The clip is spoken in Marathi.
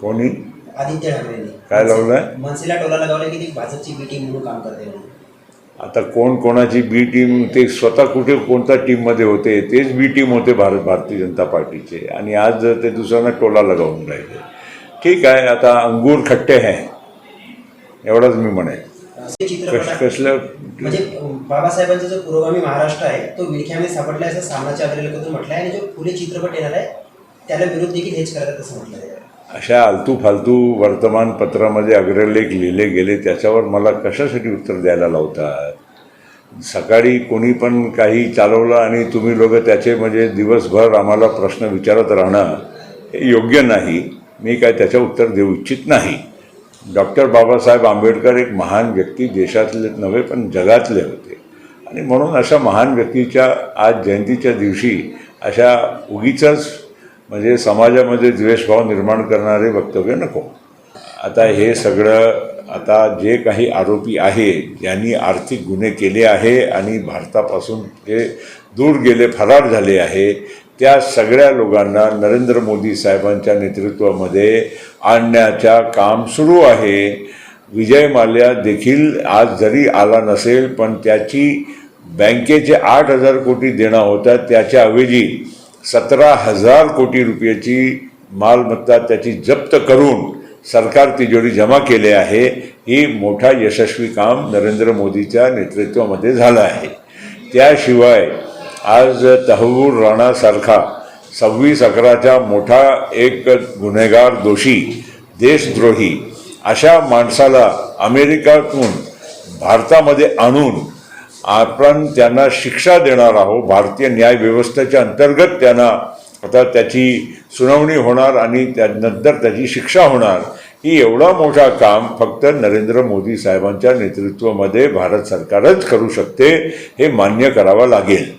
कोणी? आदित्य ठाकरेंनी काय लावलंय? मनसेला टोला लगावला की ती भाजपची बी टीम म्हणून काम करते म्हणून. आता कोण कोणाची बी टीम ते स्वतः कुठे कोणत्या टीममध्ये होते तेच बी टीम होते भारत भारतीय जनता पार्टीचे. आणि आज ते दुसऱ्यांना टोला लगावून राहिले. ठीक आहे आता अंगूर खट्टे है. एवढंच मी म्हणेन. असे कश कसलं? म्हणजे बाबासाहेबांचा जो पुरोगामी महाराष्ट्र आहे तो विळख्यामध्ये सापडला असं सामनाच्या अग्रलेखातून म्हटलं आहे आणि जो पुढे चित्रपट येणार आहे त्याला विरोध देखील हेच करतात असं म्हटलं आहे अशा आलतू फालतू वर्तमानपत्रामध्ये अग्रलेख लिहिले गेले त्याच्यावर मला कशासाठी उत्तर द्यायला लावतात? सकाळी कोणी पण काही चालवलं आणि तुम्ही लोक त्याचे म्हणजे दिवसभर आम्हाला प्रश्न विचारत राहणं हे योग्य नाही. मी काय त्याचं उत्तर देऊ इच्छित नाही. डॉक्टर बाबासाहेब आंबेडकर एक महान व्यक्ती देशातले नव्हे पण जगातले होते. आणि म्हणून अशा महान व्यक्तीच्या आज जयंतीच्या दिवशी अशा उगीच म्हणजे समाजामध्ये द्वेषभाव निर्माण करणारे वक्तव्य नको. आता हे सगळं आता जे काही आरोपी आहे ज्यांनी आर्थिक गुन्हे केले आहे आणि भारतापासून ते दूर गेले फरार झाले आहे त्या सगळ्या लोकांना नरेंद्र मोदी साहेबांच्या नेतृत्वामध्ये आणण्याच्या काम सुरू आहे. विजय माल्या देखील आज जरी आला नसेल पण त्याची बँकेचे आठ हजार कोटी देणं होतं त्याच्याऐवजी सतरा हजार कोटी रुपयाची मालमत्ता त्याची जप्त करून सरकार तिजोरी जमा केले आहे ही मोठा यशस्वी काम नरेंद्र मोदीच्या नेतृत्वामध्ये झालं आहे. त्याशिवाय आज तहवूर राणासारखा सव्वीस अकराचा मोठा एक गुन्हेगार दोषी देशद्रोही अशा माणसाला अमेरिकातून भारतामध्ये आणून आपण त्यांना शिक्षा देणार आहोत. भारतीय न्याय व्यवस्थेच्या अंतर्गत त्यांना आता त्याची सुनावणी होणार आणि त्यानंतर त्याची शिक्षा होणार. ही एवढा मोठा काम फक्त नरेंद्र मोदी साहेबांच्या नेतृत्वामध्ये भारत सरकारच करू शकते हे मान्य करावं लागेल.